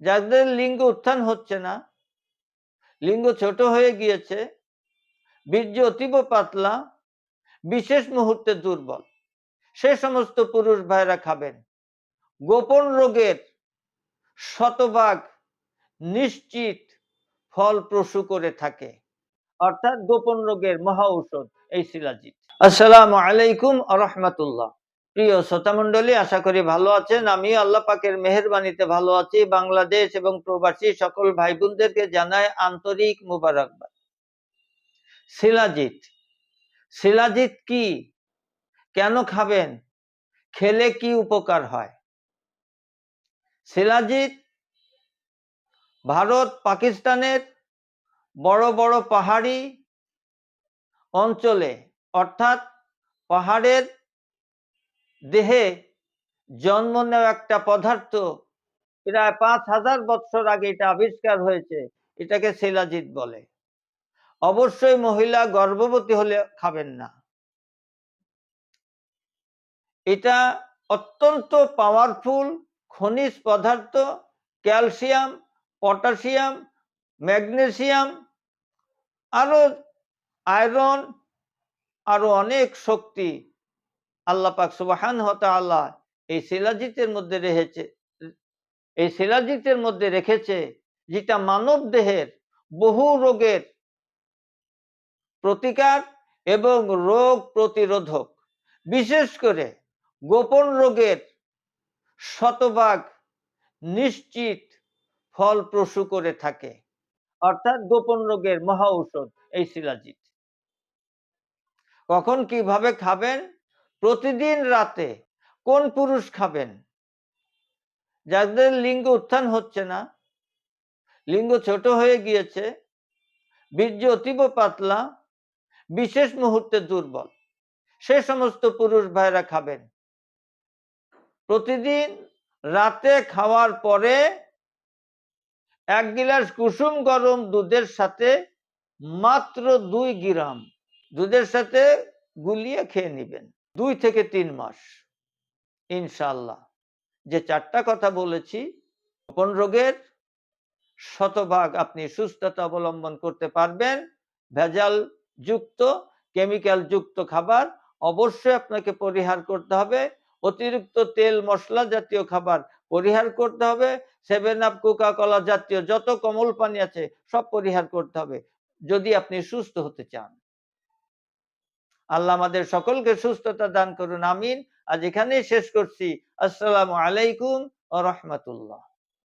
যাদের লিঙ্গ উত্থান হচ্ছে না, লিঙ্গ ছোট হয়ে গিয়েছে, বীর্য অতীব পাতলা, বিশেষ মুহূর্তে দুর্বল। সে সমস্ত পুরুষ ভাইরা খাবেন। গোপন রোগের শতভাগ নিশ্চিত ফল প্রসূ করে থাকে। অর্থাৎ গোপন রোগের মহা ঔষধ এই শিলাজিৎ। আসসালামু আলাইকুম রহমতুল্লাহ। প্রিয় শ্রোতামণ্ডলী আশা করি ভালো আছেন। আমি আল্লাহ পাকের মেহরবানিতে ভালো আছি। বাংলাদেশ এবং প্রবাসী সকল ভাই বোনদেরকে জানায় আন্তরিক মুবারকবাদ। শিলাজিৎ শিলাজিৎ কি? কেন খাবেন? খেলে কি উপকার হয়? শিলাজিৎ, ভারত পাকিস্তানের বড় বড় পাহাড়ি অঞ্চলে, অর্থাৎ পাহাড়ের দেহে জন্ম নেওয়া একটা পদার্থ প্রায় পাঁচ হাজার বছর আগে এটা আবিষ্কার হয়েছে, এটাকে শিলাজিৎ বলে। অবশ্যই মহিলা গর্ভবতী হলে খাবেন না। এটা অত্যন্ত পাওয়ারফুল খনিজ পদার্থ, ক্যালসিয়াম, পটাশিয়াম, ম্যাগনেসিয়াম আরও আয়রন আরও অনেক শক্তি আল্লাহ পাক সুবাহান আল্লাহ এই শিলাজিতের মধ্যে রেখেছে, এই শিলাজিতের মধ্যে রেখেছে যেটা মানব দেহের বহু রোগের প্রতিকার এবং রোগ প্রতিরোধক। বিশেষ করে গোপন রোগের শতভাগ নিশ্চিত ফল প্রসূ করে থাকে। অর্থাৎ গোপন রোগের মহা ঔষধ এই শিলাজিৎ। কখন কীভাবে খাবেন? প্রতিদিন রাতে কোন পুরুষ খাবেন? যাদের লিঙ্গ উত্থান হচ্ছে না, লিঙ্গ ছোট হয়ে গিয়েছে, বীর্য অতীব পাতলা, বিশেষ মুহূর্তে দুর্বল, সে সমস্ত পুরুষ ভাইরা খাবেন। প্রতিদিন রাতে খাওয়ার পরে এক গিলাস কুসুম গরম দুধের সাথে মাত্র দুই গ্রাম দুধের সাথে গুলিয়ে খেয়ে নেবেন। দুই থেকে তিন মাস ইনশাল্লাহ যে চারটা কথা বলেছি, গোপন রোগের শতভাগ আপনি সুস্থতা অবলম্বন করতে পারবেন, ভেজাল যুক্ত, কেমিক্যাল যুক্ত খাবার অবশ্যই আপনাকে পরিহার করতে হবে। অতিরিক্ত তেল, মশলা জাতীয় খাবার পরিহার করতে হবে। সেভেন আপ কোকা কলা জাতীয় যত কমল পানি আছে সব পরিহার করতে হবে। যদি আপনি সুস্থ হতে চান। আল্লাহ আমাদের সকলকে সুস্থতা দান করুন, আমিন। আজ এখানেই শেষ করছি। আসসালামু আলাইকুম ও রহমতুল্লাহ।